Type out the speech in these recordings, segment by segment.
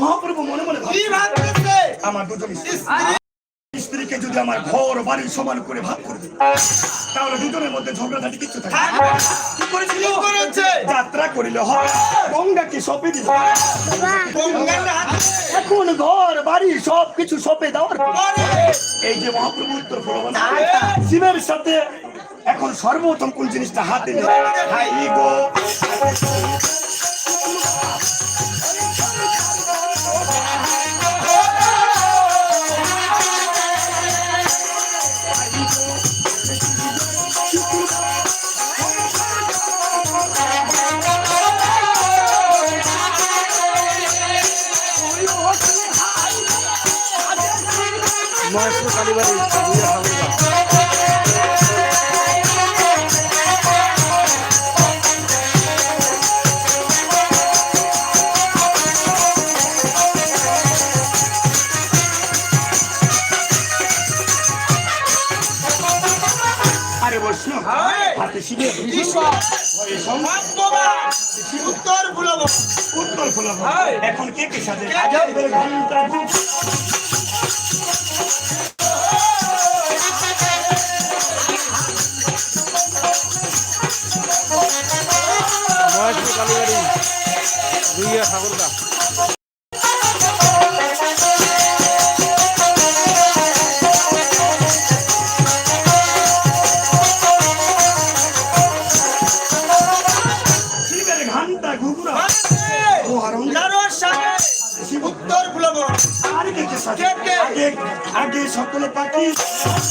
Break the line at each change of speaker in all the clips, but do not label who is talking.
মহাপ্রভু মনে মনে
কি
আমার দুজন স্ত্রী স্ত্রীকে যদি আমার ঘর বাড়ি সমান করে ভাগ করে দিই তাহলে দুজনের মধ্যে ঝগড়াঝাটি কিছু থাকে। না। কি করেছিল?
কি করেছে?
যাত্রা করিল হয়। গঙ্গাকে সপে দিল? এখন ঘর বাড়ি সব কিছু সপে দেওয়ার এই যে মহাপ্রভু উত্তর শিবের সাথে এখন সর্বোত্তম কোন জিনিসটা হাতে নেই হাই গো।
মহেশপুর কালীবাড়ি
আরে বৈষ্ণ হাতে
ভগবান উত্তর ভুলব।
উত্তর
হায়।
এখন কে কে সাথে
মহেশপুর কালীবাড়ি দুইয়া ঠাকুরগা
ঘণ্টা ঘুঘুরা ও হারং
কারোর সাথে উত্তর ভুলব
আর কে কে সাথে? আগে আগে সকল পাখি। সকল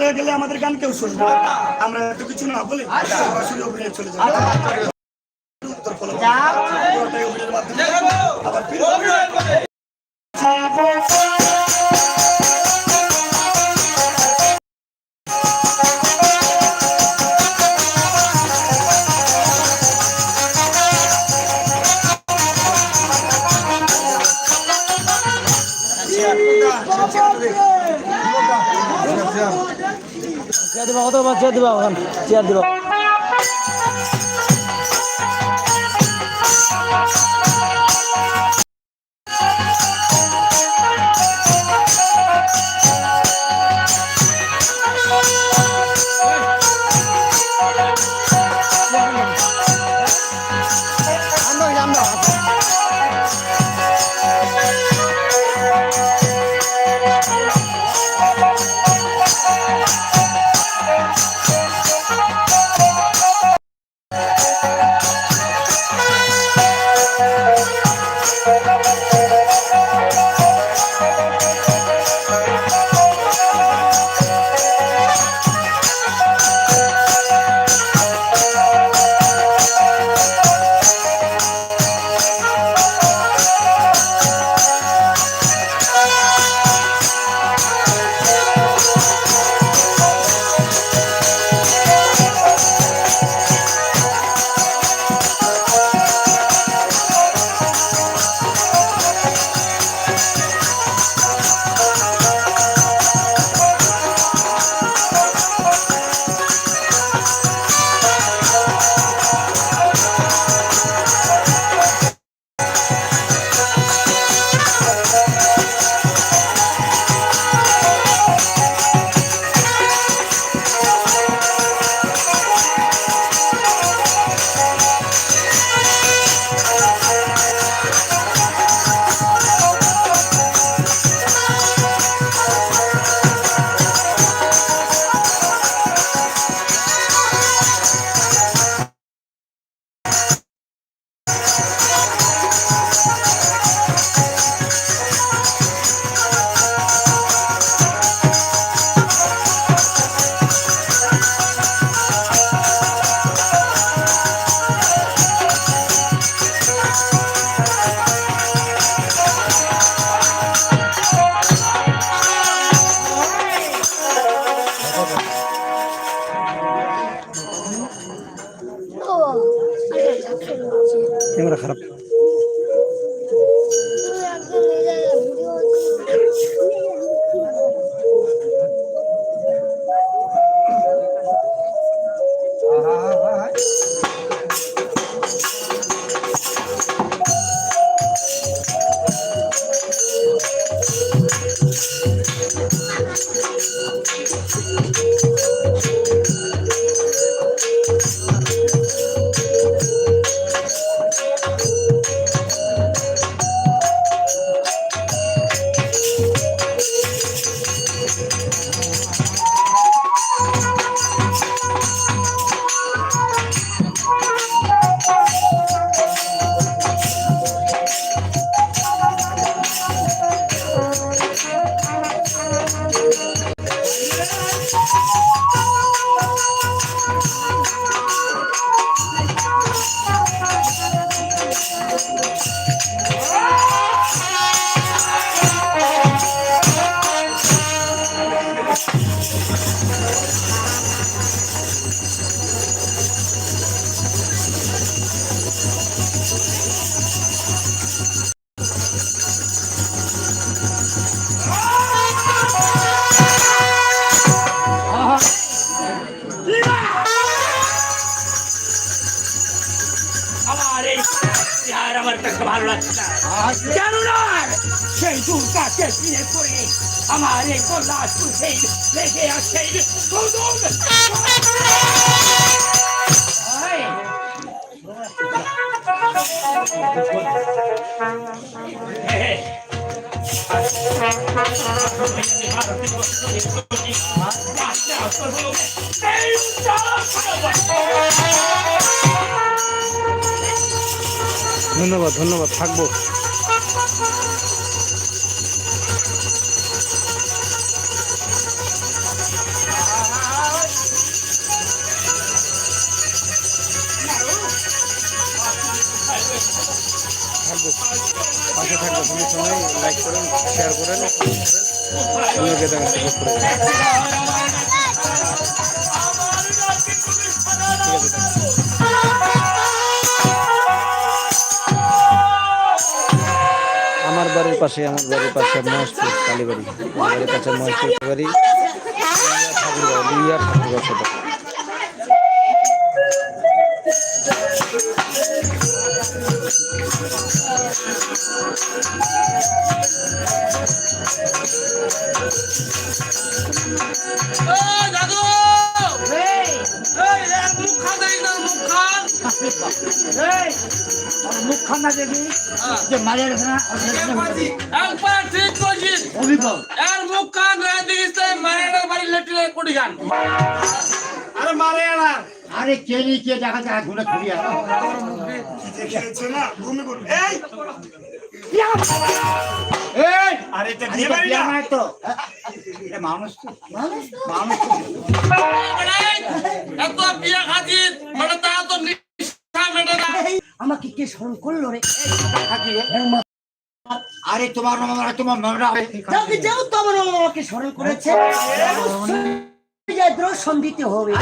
বলে গেলে আমাদের গান কেউ শুনবে আমরা এত কিছু না বলে সরাসরি অভিনয় চলে যাব। আবার
চেয়ার দিবা কত চেয়ার দিবা ওখান চেয়ার দিবা कैमरा खराब ああ。কেন নয় সেই দুর্গাকে বিয়ে করে আমার এই কল্লা সুখে লেগে আছে কৌতুক
ধন্যবাদ ধন্যবাদ, থাকব। থাকব। পাশে থাকব সমস্যা নেই লাইক করেন শেয়ার করেন। অন্যকে সাপোর্ট করে আমার বাড়ির পাশে আমার বাড়ির পাশে মহেশপুর কালীবাড়ি। বাড়ির পাশে মহেশপুর
দাদু এই এক মুখ খান না
দেখি। যে মায়ের
একবার ঠিক করেছিস।
অভিভব
এর মুখ রায় দেখিস মায়ের বাড়ি লেট্রিনে কুড়ি গান
আরে মারে
আরে। কে নি কে দেখা যায় ঘুরে ঘুরিয়া
দেখেছে না? ঘুমি করবে এই
এই!
আরে এটা বিয়ে বাড়ি না?
তো। এটা মানুষ তো। মানুষ মানুষ তো।
এত বিয়া খাচ্ছিস মানে তা তো নিঃশ্বাস মেটে না।
আমাকে কে স্মরণ করল রে। আরে তোমার মামা তোমার মামা যাকে যাও তো আমার মামাকে স্মরণ করেছে। দর্শন দিতে হবে।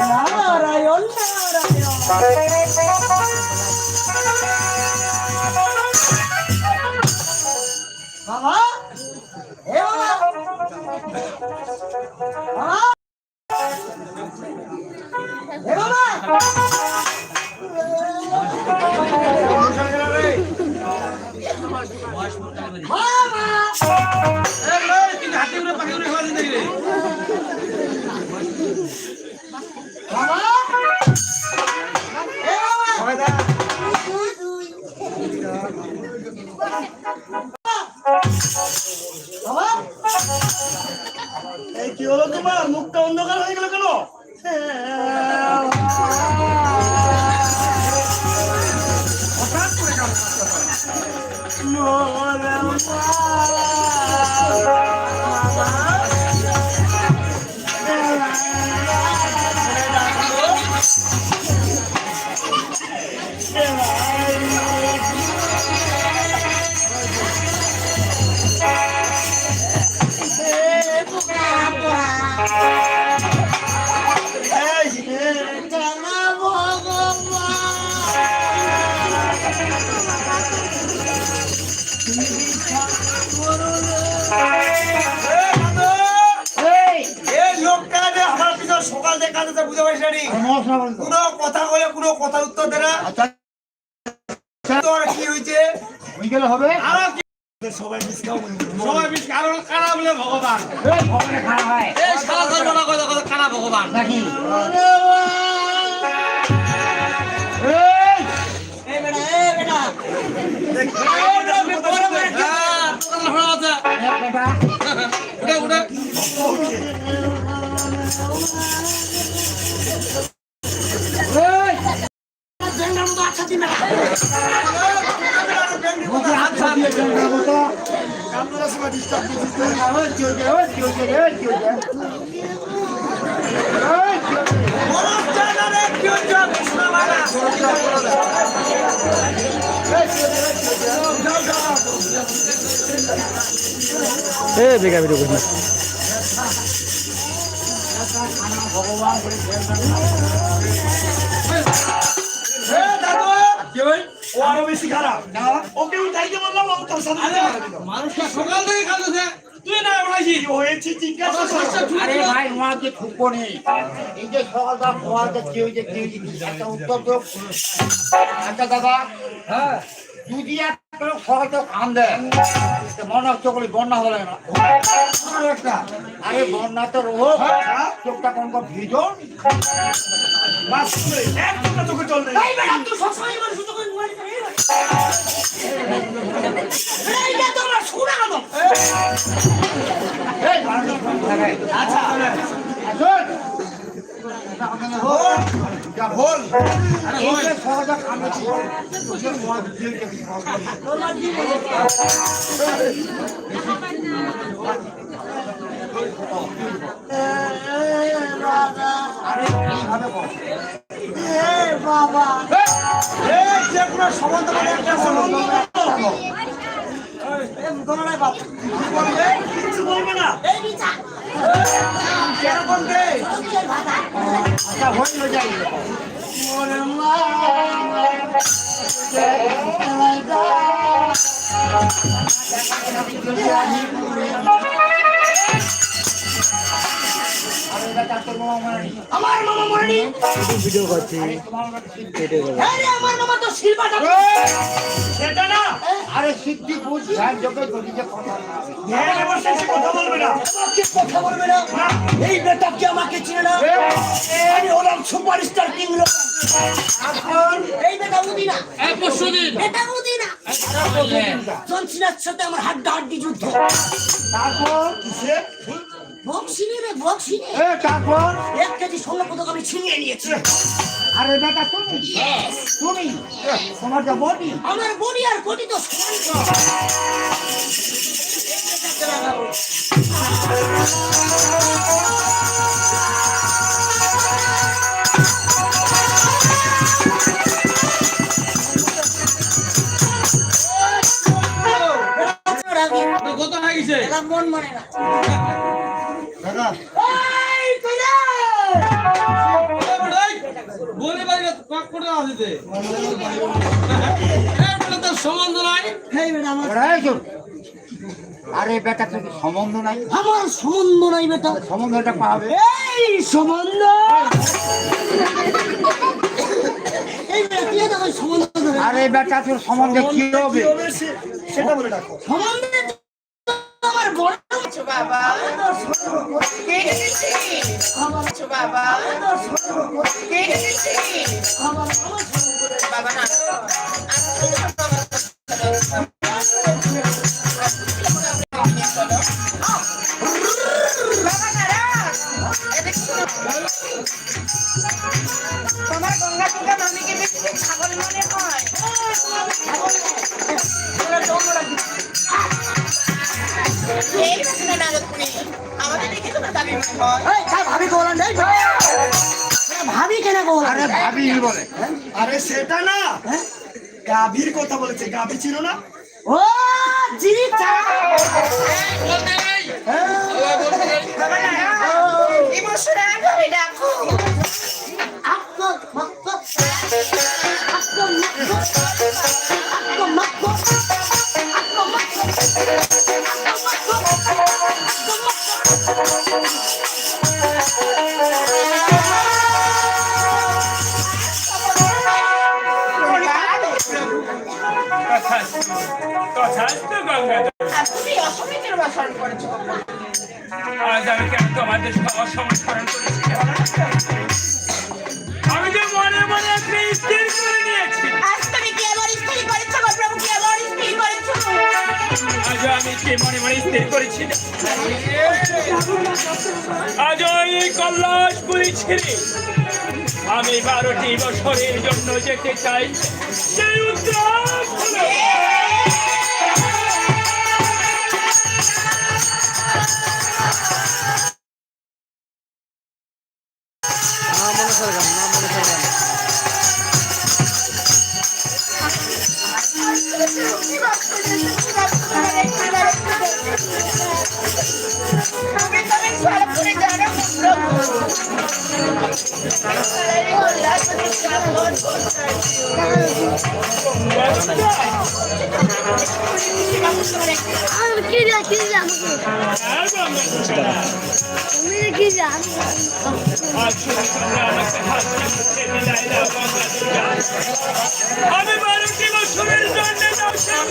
নারায়ণ নারায়ণ। বাবা এ বাবা বাবা এ বাবা
তোমার মুখটা অন্ধকার হয়ে গেল কেন হঠাৎ করে কেন
কোনো কথা উত্তর দে না। তোর কি হয়েছে?
হয়ে গেলে হবে।
আরও কি?
সবাই
সবাই কারও কারা বলে ভগবান?
হয়।
এই সারা ধর্মটা কথা কথা কারা ভগবান?
নাকি?
হ্যাঁ উঠে উঠে।
আচ্ছা দিয়ে দেবো তো
আপনারা
কি ওই
ও আরও বেশি খারাপ। ওকে উঠাইতে বললাম ও তোর সাথে
মানুষটা সকাল থেকে কাঁদছে তুই না বলাইছি
হয়েছে জিজ্ঞাসা
আরে ভাই ওনাকে ঠুকো নেই এই যে সকালটা সকালটা কি হয়েছে কি হয়েছে একটা উত্তর তো আচ্ছা দাদা।
হ্যাঁ।
যদি একটা সহজে কাম দেয় তো মনে হচ্ছে বলি বন্যা হলে না। আরে বন্যা তো রোগ। চোখটা কোন কোন ভিজন
চোখে জল নেই।
তো। এই, আচ্ছা, আসুন। যা বল। এই যে সহজে কাম দিচ্ছে, বুঝে দিয়ে দিচ্ছে। আরে এইভাবে বল।
এই যে কোনো সম্বন্ধ
কিছু বলবে না
কেরকম রে
আচ্ছা, হইল যাই।
আমার মামা মরেনি। ভিডিও করছি।
আমার মামা তো
না
আরে সিদ্ধি ধ্যান যোগে যদি যে কথা না।
ধ্যানে সে কথা বলবে না।
আমাকে কথা বলবে না। এই বেটা কি আমাকে চিনে না? আমি হলাম সুপারস্টার কিং এই বেটা উদিনা।
এই পরশুদিন।
এটা উদিনা। জনসিনার সাথে আমার হাড্ডা হাড্ডি যুদ্ধ।
তারপর?
সে
বক্সিনি রে বক্সিনি
এ। তারপর?
এক কেজি স্বর্ণ পদক আমি ছিনিয়ে নিয়েছি।
আরে বেটা তুমি? তুমি? তোমার যা বডি?
আমার বডি আর বডি তো
কত হয়ে গেছে
মন মানে না।
করে আসিতে সম্বন্ধ নাই।
এই বেটা আমার
ওরা এই শোন। আরে বেটা তোর কি সম্বন্ধ নাই?
আমার সম্বন্ধ নাই বেটা।
সম্বন্ধটা পাবে।
এই সম্বন্ধ!
আরে বেটা তোর সম্বন্ধে কি হবে?
সেটা বলে রাখো
সম্বন্ধে বড়
বাবা? কে এসেছে বাবা কে এসেছে বাবা, না। তোমার গঙ্গা দুর্গা মামিকে দেখতে ছাগল মনে হয়।
ভাবি গোলান? দেই ভাবি কেন গোলান?
আরে ভাবি বলে।
আরে সেটা না। গাভীর কথা বলেছে গাভী ছিল না?
ও জিনি চা।
Oh, my
God. আমি মনে মনে স্থির
করেছি
আজ ওই কল্লাসপুরি ছেড়ে আমি বারোটি বছরের জন্য যেতে চাই। সেই উদ্যোগ
সরপুরে জানো
আমি
বারোটি বছরের জন্য
দর্শন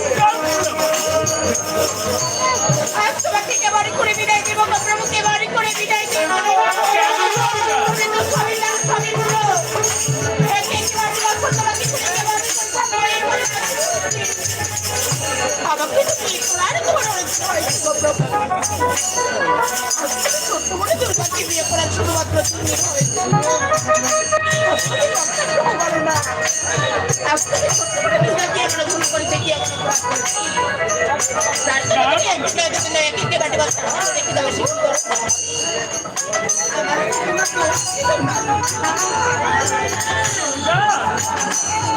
বাড়ি করে বিদায় দেবো প্রভুকে বাড়ি Thank you. আমাকে তুমি করার করার হয়েছিল প্রভু ছোট্ট মনে দুর্গাকে বিয়ে করার শুধুমাত্র তুমি হয়েছিল Thank you.